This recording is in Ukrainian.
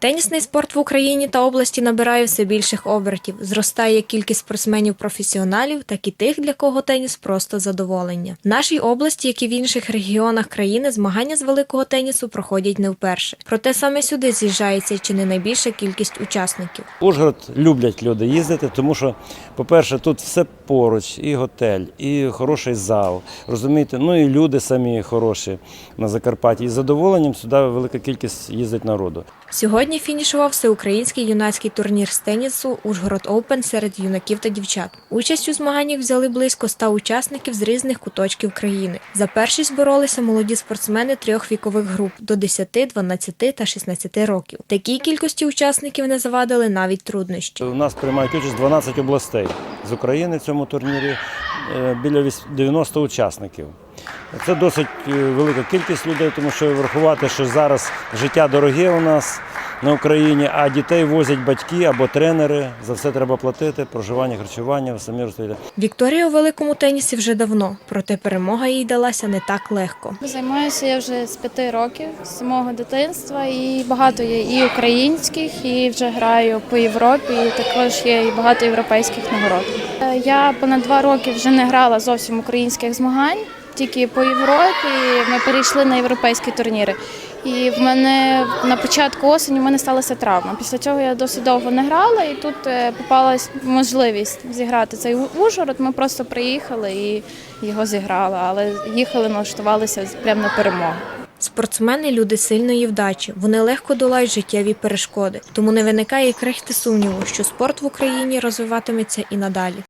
Тенісний спорт в Україні та області набирає все більших обертів. Зростає кількість спортсменів-професіоналів, так і тих, для кого теніс просто задоволення. В нашій області, як і в інших регіонах країни, змагання з великого тенісу проходять не вперше. Проте саме сюди з'їжджається чи не найбільша кількість учасників. Ужгород люблять люди їздити, тому що, по-перше, тут все поруч, і готель, і хороший зал. Розумієте, ну і люди самі хороші на Закарпатті. І з задоволенням сюди велика кількість їздить народу. Сьогодні фінішував всеукраїнський юнацький турнір з тенісу Ужгород Оупен серед юнаків та дівчат. Участь у змаганнях взяли близько 100 учасників з різних куточків країни. За першість боролися молоді спортсмени трьох вікових груп до 10, 12 та 16 років. Такій кількості учасників не завадили навіть труднощі. У нас приймають участь 12 областей з України в цьому турнірі, е, біля віс- 90 учасників. Це досить е, велика кількість людей, тому що врахувати, що зараз життя дороге у нас на Україні, а дітей возять батьки або тренери. За все треба платити, проживання, харчування, самі розумієте. Вікторія у великому тенісі вже давно, проте перемога їй далася не так легко. Займаюся я вже з п'яти років, з самого дитинства, і багато є і українських, і вже граю по Європі, і також є і багато європейських нагород. Е, Я понад два роки вже не грала зовсім українських змагань, тільки по Європі. Ми перейшли на європейські турніри. І в мене на початку осені в мене сталася травма. Після цього я досить довго не грала, і тут е, попалась можливість зіграти цей Ужгород. Ми просто приїхали і його зіграли, але їхали, налаштувалися прямо на перемогу. Спортсмени люди сильної вдачі. Вони легко долають життєві перешкоди. Тому не виникає крихти сумніву, що спорт в Україні розвиватиметься і надалі.